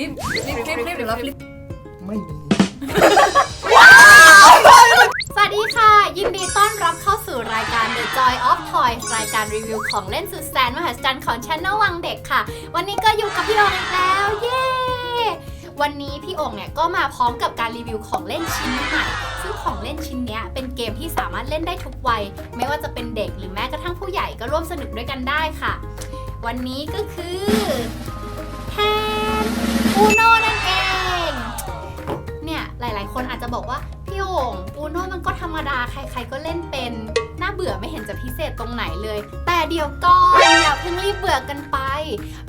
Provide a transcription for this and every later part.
ลิปฟลิปฟลิปฟลิปหรือว่าฟลิปไม่มีสวัสดีค่ะ ยินดีต้อนรับเข้าสู่รายการ The Joy of Toys รายการรีวิวของเล่นสุดแสนมหัศจรรย์ของ Channel วังเด็กค่ะ วันนี้ก็อยู่กับพี่โองอีกแล้ว เย้ วันนี้พี่โองเนี่ยก็มาพร้อมกับการรีวิวของเล่นชิ้นใหม่ซึ่งของเล่นชิ้นเนี้ยเป็นเกมที่สามารถเล่นได้ทุกวัย ไม่ว่าจะเป็นเด็กหรือแม้กระทั่งผู้ใหญ่ก็ร่วมสนุกด้วยกันได้ค่ะ วันนี้ก็คือ อูโนนั่นเอง เนี่ยหลายๆ คนอาจจะบอกว่าพี่โอ่งอูโน่มันก็ธรรมดาใคร ๆ ก็เล่นเป็นน่าเบื่อไม่เห็นจะพิเศษตรงไหนเลย แต่เดี๋ยวก่อนอย่าเพิ่งรีบเบื่อกันไป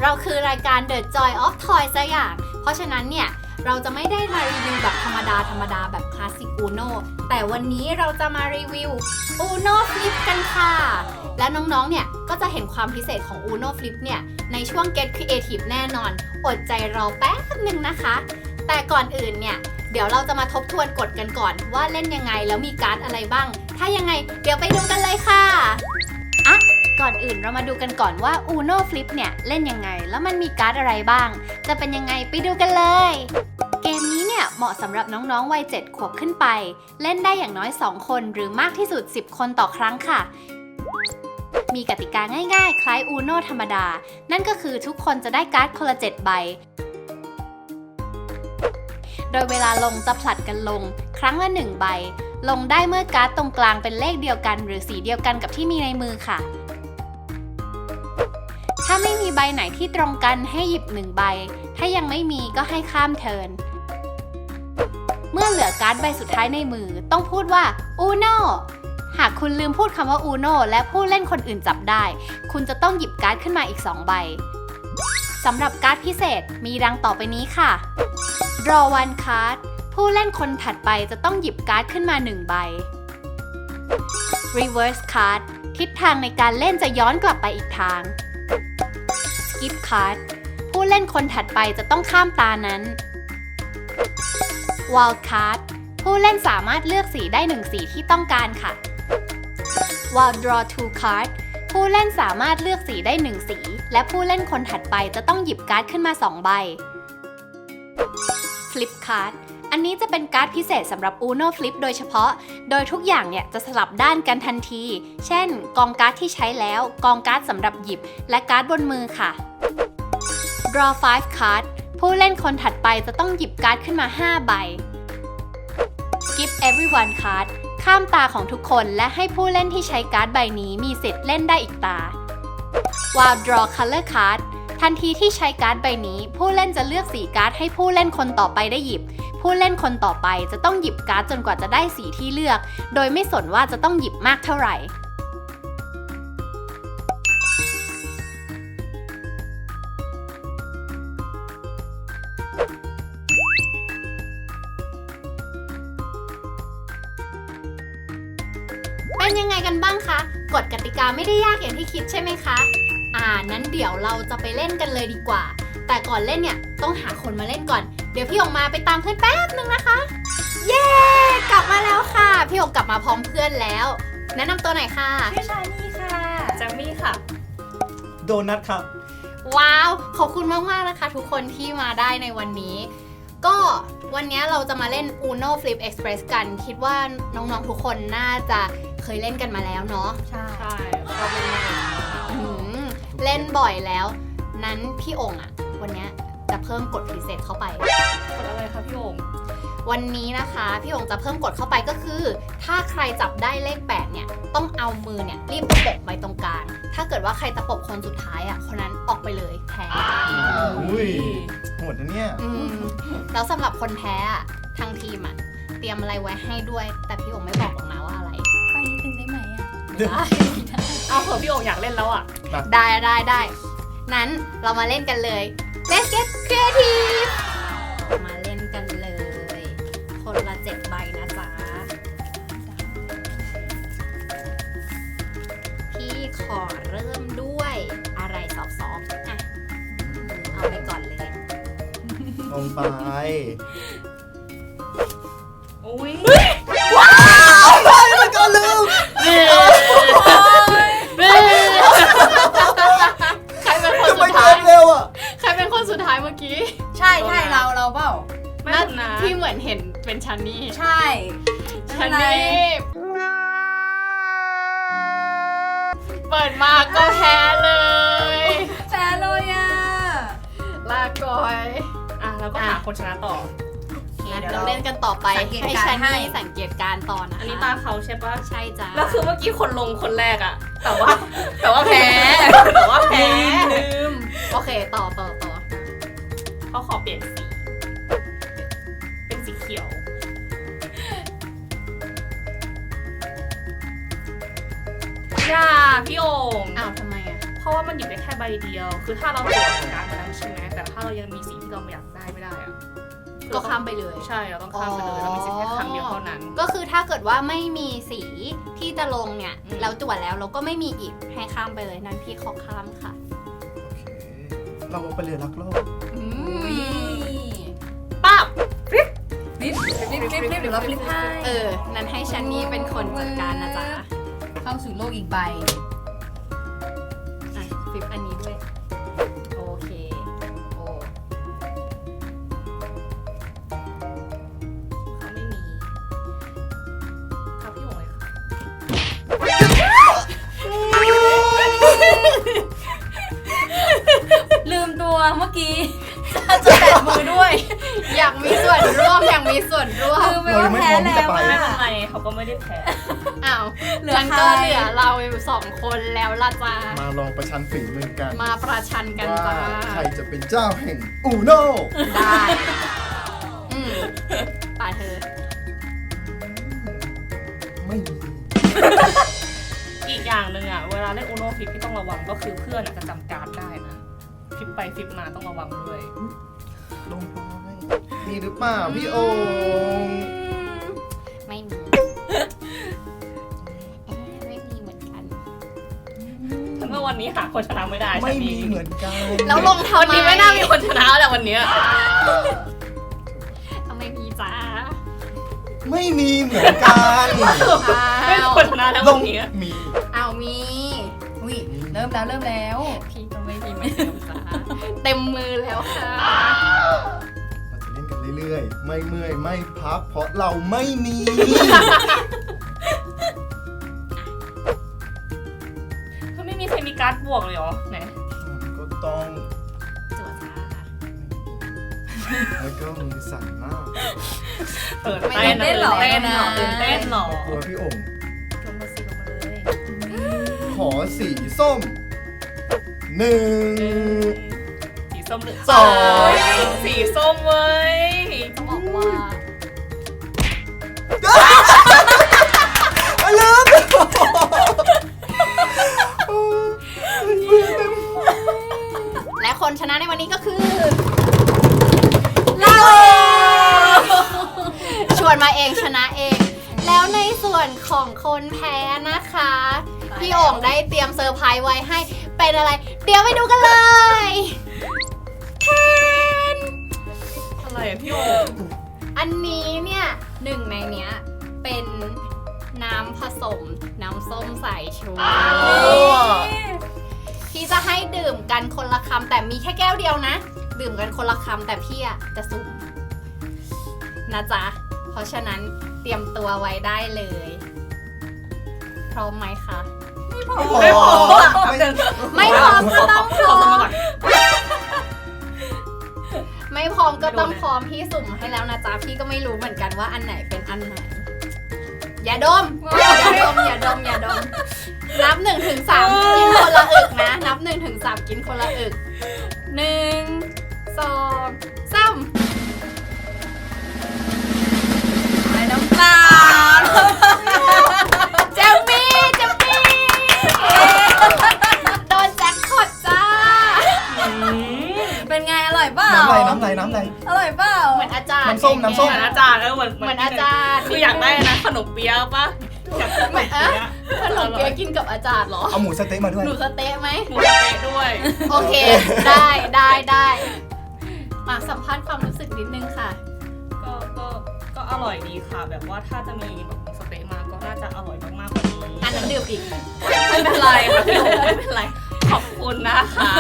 เราคือรายการ The Joy of Toy ซะอย่างเพราะฉะนั้นเนี่ย เราจะไม่ได้มารีวิวแบบธรรมดาธรรมดาแบบคลาสสิกอูโนแต่วันนี้เราจะมารีวิวอูโนฟลิปกันค่ะ และน้องๆ เนี่ย ก็จะเห็นความพิเศษของ Uno Flip เนี่ย ในช่วง Get Creative แน่นอน อดใจรอแป๊บหนึ่งนะคะ แต่ก่อนอื่นเนี่ย เดี๋ยวเราจะมาทบทวนกฎกันก่อน ว่าเล่นยังไงแล้วมีการ์ดอะไรบ้าง ถ้ายังไง เดี๋ยวไปดูกันเลยค่ะ ก่อนอื่นเรามาดูกันก่อนว่า Uno Flip เนี่ยเล่นยังไง แล้วมันมีการ์ดอะไรบ้าง จะเป็นยังไงไปดูกันเลย เกมนี้เนี่ยเหมาะสำหรับน้องๆวัย7ขวบขึ้นไป เล่นได้อย่างน้อย 2 คนหรือมากที่สุด 10 คนต่อครั้งค่ะ มีกติกาง่ายๆ คล้ายอูโนธรรมดา นั่นก็คือทุกคนจะได้การ์ดคนละ 7 ใบ โดยเวลาลงจะผลัดกันลง ครั้งละ 1 ใบลงได้เมื่อการ์ดตรงกลางเป็นเลขเดียวกัน หรือสีเดียวกันกับที่มีในมือค่ะ ถ้าไม่มีใบไหนที่ตรงกันให้หยิบ1ใบ ถ้ายังไม่มีก็ให้ข้ามเทิน เมื่อเหลือการ์ดใบสุดท้ายในมือ ต้องพูดว่าอูโนหากคุณลืมพูดคำว่าอูโนและผู้เล่นคนอื่นจับได้ คุณจะต้องหยิบการ์ดขึ้นมาอีก 2 ใบสำหรับการ์ดพิเศษมีดังต่อไปนี้ค่ะ draw one card ผู้เล่นคนถัดไปจะต้องหยิบการ์ดขึ้นมา 1 ใบ reverse card ทิศทางในการเล่นจะย้อนกลับไปอีกทาง skip card ผู้เล่นคนถัดไปจะต้องข้ามตานั้น wild card ผู้เล่นสามารถเลือกสีได้หนึ่งสีที่ต้องการค่ะ Wild Draw two card ผู้เล่นสามารถเลือกสีได้หนึ่งสี และผู้เล่นคนถัดไปจะต้องหยิบการ์ดขึ้นมา2ใบ Flip card อันนี้จะเป็นการ์ดพิเศษสำหรับ Uno Flip โดยเฉพาะ โดยทุกอย่างเนี่ยจะสลับด้านกันทันที เช่น กองการ์ดที่ใช้แล้ว กองการ์ดสำหรับหยิบ และการ์ดบนมือค่ะ Draw five card ผู้เล่นคนถัดไปจะต้องหยิบการ์ดขึ้นมา 5 ใบ Skip everyone card ข้ามตาของทุกคนและให้ผู้เล่นที่ใช้การ์ดใบนี้มีสิทธิ์เล่นได้อีกตา Wild Draw Color Card ทันทีที่ใช้การ์ดใบนี้ ผู้เล่นจะเลือกสีการ์ดให้ผู้เล่นคนต่อไปได้หยิบ ผู้เล่นคนต่อไปจะต้องหยิบการ์ดจนกว่าจะได้สีที่เลือก โดยไม่สนว่าจะต้องหยิบมากเท่าไหร่ กันบ้างคะ กฎกติกาไม่ได้ยากอย่างที่คิดใช่ไหมคะ อ่า นั้นเดี๋ยวเราจะไปเล่นกันเลยดีกว่า แต่ก่อนเล่นเนี่ยต้องหาคนมาเล่นก่อน เดี๋ยวพี่หยงมาไปตามเพื่อนแป๊บนึงนะคะ เย้ กลับมาแล้วค่ะ พี่หยงกลับมาพร้อมเพื่อนแล้ว แนะนำตัวหน่อยค่ะพี่ชายนี่ค่ะแจมมี่ค่ะ โดนัทครับ ว้าว ขอบคุณมาก ๆ นะคะ ทุกคนที่มาได้ในวันนี้ ก็วันนี้เราจะมาเล่น Uno Flip Express กัน คิดว่าน้อง ๆ ทุกคนน่าจะ เคยเล่นกันมาแล้วเนาะใช่ใช่เราเป็นไงอืมเล่นบ่อยแล้ว นั้นพี่องค์อะวันเนี้ยจะเพิ่มกฎพิเศษเข้าไป กดอะไรคะพี่โอ่งวันนี้นะคะ พี่องค์จะเพิ่มกฎเข้าไปก็คือ ถ้าใครจับได้เลข8เนี่ยต้องเอามือเนี่ยรีบไปปกไว้ตรงกลางถ้าเกิดว่าใครจะปกคนสุดท้ายอะคนนั้นออกไปเลยแพ้อุ้ยโหดนะเนี่ย อืมแล้วสำหรับคนแพ้อะทางทีมอะเตรียมอะไรไว้ให้ด้วย แต่พี่องค์ไม่บอกหรอกนะว่า ได้เอาเถอะพี่โอ่งอยากเล่นแล้วอะ ได้ได้ได้ นั้นเรามาเล่นกันเลย Let's get creative มาเล่นกันเลย คนละเจ็ดใบนะจ๊ะ พี่ขอเริ่มด้วยอะไรซอฟๆอะ เอาไปก่อนเลย ลงไป อุ้ย ใครเป็นคนทำไมสุดท้ายเร็วอะใครเป็นคนสุดท้ายเมื่อกี้ ใช่ใช่เราเปล่าไม่ถูกนะที่เหมือนเห็นเป็นชันนี่ใช่ชันนี่เปิดมาก็แพ้เลยแพ้เลยอะลาก่อยอะเราก็หาคนชนะต่องั้นเราเล่นกันต่อไปสังเกตให้การณ์ชันให้นี่สังเกตการณ์ต่อนะอันนี้คะตาเขาใช่ปะใช่จ้าแล้วคือเมื่อกี้คนลงคนแรกอะแต่ว่าแต่ว่าแพ้แต่ว่าแพ้ลืมโอเคต่อต่อต่อ เขาขอเปลี่ยนสี เป็นสีเขียว อย่าพี่โอ่งอ้าวทำไมอะ เพราะว่ามันหยิบได้แค่ใบเดียว คือถ้าเราตรวจการมาแล้วใช่ไหมแต่ถ้าเรายังมีสีที่เราไม่อยากได้ไม่ได้อะก็ข้ามไปเลย ใช่เราต้องข้ามไปเลยเรามีสิทธิ์แค่ครั้งเดียวเท่านั้น ก็คือถ้าเกิดว่าไม่มีสีที่จะลงเนี่ยอืมแล้วตรวจแล้วเราก็ไม่มีอีกให้ข้ามไปเลยนั้นพี่ขอข้ามค่ะโอเคเราไปเรือรักโลก อือุ้ยมปั๊บฟลิปฟลิปฟลิปฟลิปเดี๋ยวเราฟลิปให้เออ นั้นให้ชันนี่เป็นคนจัดการนะจ๊ะ เข้าสู่โลกอีกใบอะฟลิปอันนี้ด้วย โอเค โอ้เขาไม่มีครับพี่โอ่งเลยค่ะลืมตัวเมื่อกี้ จะแตะมือด้วย อยากมีส่วนร่วมอยากมีส่วนร่วมลืมไปว่าแพ้แล้วไม่อะเป็นไรเขาก็ไม่ได้แพ้อ้าวเหลือมันใครก็เหลือเราอยู่สองคนแล้วล่ะจ้ามาลองประชันฝีมือกันมาประชันกันว่าจ้าใครจะเป็นเจ้าแห่งอูโนได้อืมป่าเธอ ไม่มีอีกอย่างหนึ่งอะเวลาเล่นโอโนฟิปที่ต้องระวังก็คือเพื่อนอะจะจำการดได้ นะฟิปไปฟิปมาต้องระวังด้วย ลงไปมีหรือเปล่าพี่โองไม่มีเอ๊ะไม่มีเหมือนกัน เมื่อวันนี้หาคนชนะไม่ได้ไม่ใช่หมีเหมือนกันแล้วลงทำวันไมนี้ไม่น่ามีคนชนะแต่วันเนี้ยทำไมมีจ้าไม่มีเหมือนกันไม่มีคนชนะแล้วลวังนนี้มี เอามี อุ้ยเริ่มแล้วเริ่มแล้ว พี่ก็ไม่มีเหมือนกันจ้า เต็มมือแล้วค่ะ เราจะเล่นกันเรื่อยๆ ไม่เมื่อยไม่พักเพราะเราไม่มีคือไม่มีใครมีการ์ดบวกเลยเหรอ ไหนก็ต้องจั่วจ้าแล้วก็มือสั่นมากเปิดเต้นไม่ตื่นเต้นหรอเต้นหรอตื่นเต้นหรอกลัวพี่โองลงมาสิลงมาเลย ขอสีส้ม หนึ่ง สีส้มหรือสองสีส้มเว้ยต้องบอกว่าอะลืมและคนชนะในวันนี้ก็คือเราชวนมาเองชนะเอง แล้วในส่วนของคนแพ้นะคะ พี่โอ่งได้เตรียมเซอร์ไพรส์ไว้ให้เป็นอะไร เดี๋ยวไปดูกันเลยแทนอะไรอะพี่โอ่งอันนี้เนี่ยหนึ่งในเนี้ยเป็นน้ำผสมน้ำส้มสายชูพี่จะให้ดื่มกันคนละคำแต่มีแค่แก้วเดียวนะ ดื่มกันคนละคำแต่พี่อะจะสุ่มนะจ๊ะ เพราะฉะนั้นเตรียมตัวไว้ได้เลย พร้อมไหมคะ ไม่พอไม่ไม่พร้อมก็ต้องพร้อมไม่พร้อมก็ต้องพร้อมพี่สุ่มให้แล้วนะจ๊ะพี่ก็ไม่รู้เหมือนกันว่าอันไหนเป็นอันไหน อย่าดม อย่าดมอย่าดมอย่าดม นับหนึ่งถึงสามกินคนละอึกนะ นับหนึ่งถึงสามกินคนละอึกหนึ่งสอง อาจารย์น้ำส้มน้ำส้เหมือนอาจารย์เออเหมือนเหมือนอาจารย์คืออยากได้นะขนมเปี๊ยะปะอยากได้ขนมเปี๊ยะขนมเปี๊ยะกินกับอาจารย์เหรอ เอาหมูสะเต๊ะมาด้วย หนูสเต๊ะไหม หมูสะเต๊ะด้วย โอเค ได้ได้ได้มาสัมภาษณ์ความรู้สึกนิดนึงค่ะ ก็ก็ก็อร่อยดีค่ะ แบบว่าถ้าจะมีแบบหมูสะเต๊ะมาก็น่าจะอร่อยมากๆกว่านี้อันนั้นดื่มอีกไม่เป็นไรค่ะพี่โอ๋ไม่เป็นไร ขอบคุณนะคะ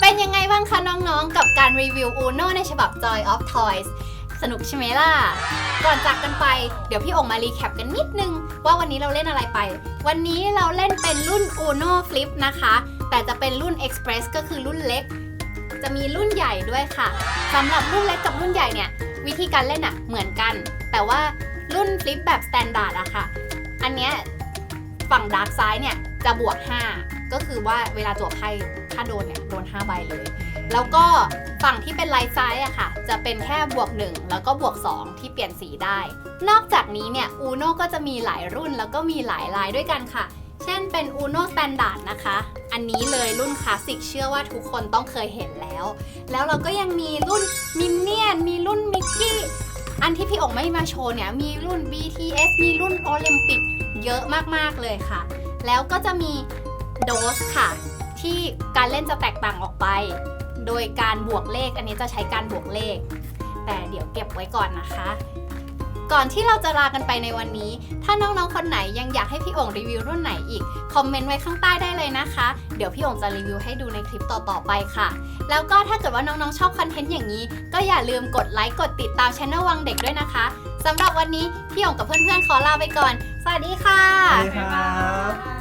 เป็นยังไงบ้างคะน้องๆ กับการรีวิว Uno ในฉบับ Joy of Toys สนุกใช่ไหมล่ะ ก่อนจากกันไป เดี๋ยวพี่องค์มารีแคปกันนิดนึง ว่าวันนี้เราเล่นอะไรไป วันนี้เราเล่นเป็นรุ่น Uno Flip นะคะ แต่จะเป็นรุ่น Express ก็คือรุ่นเล็ก จะมีรุ่นใหญ่ด้วยค่ะสำหรับรุ่นเล็กกับรุ่นใหญ่เนี่ย วิธีการเล่นอะเหมือนกัน แต่ว่ารุ่น Flip แบบ Standard อะค่ะ อันเนี้ยฝั่งดาร์กซ้ายเนี่ยจะบวก 5 ก็คือว่าเวลาจั่วไพ่ถ้าโดนเนี่ยโดน 5 ใบเลย แล้วก็ฝั่งที่เป็นไลท์ซ้ายอะค่ะ จะเป็นแค่บวก 1 แล้วก็บวก 2 ที่เปลี่ยนสีได้ นอกจากนี้เนี่ยอูโนก็จะมีหลายรุ่นแล้วก็มีหลายลายด้วยกันค่ะ เช่นเป็น Uno Standard นะคะ อันนี้เลยรุ่นคลาสสิกเชื่อว่าทุกคนต้องเคยเห็นแล้ว แล้วเราก็ยังมีรุ่นมินเนี่ยนมีรุ่นมิกกี้อันที่พี่องค์ไม่มาโชว์เนี่ยมีรุ่น BTS มีรุ่นโอลิมปิกเยอะมากๆเลยค่ะ แล้วก็จะมี โดสค่ะ ที่การเล่นจะแตกต่างออกไป โดยการบวกเลขอันนี้จะใช้การบวกเลข แต่เดี๋ยวเก็บไว้ก่อนนะคะ ก่อนที่เราจะลากันไปในวันนี้ ถ้าน้องๆคนไหนยังอยากให้พี่โองรีวิวรุ่นไหนอีก คอมเมนต์ไว้ข้างใต้ได้เลยนะคะ เดี๋ยวพี่โองจะรีวิวให้ดูในคลิปต่อๆไปค่ะ แล้วก็ถ้าเกิดว่าน้องๆชอบคอนเทนต์อย่างนี้ ก็อย่าลืมกดไลค์กดติดตามช anel วังเด็กด้วยนะคะสำหรับวันนี้พี่โองกับเพื่อนๆขอลาไปก่อน สวัสดีค่ะ สวัสดีครับ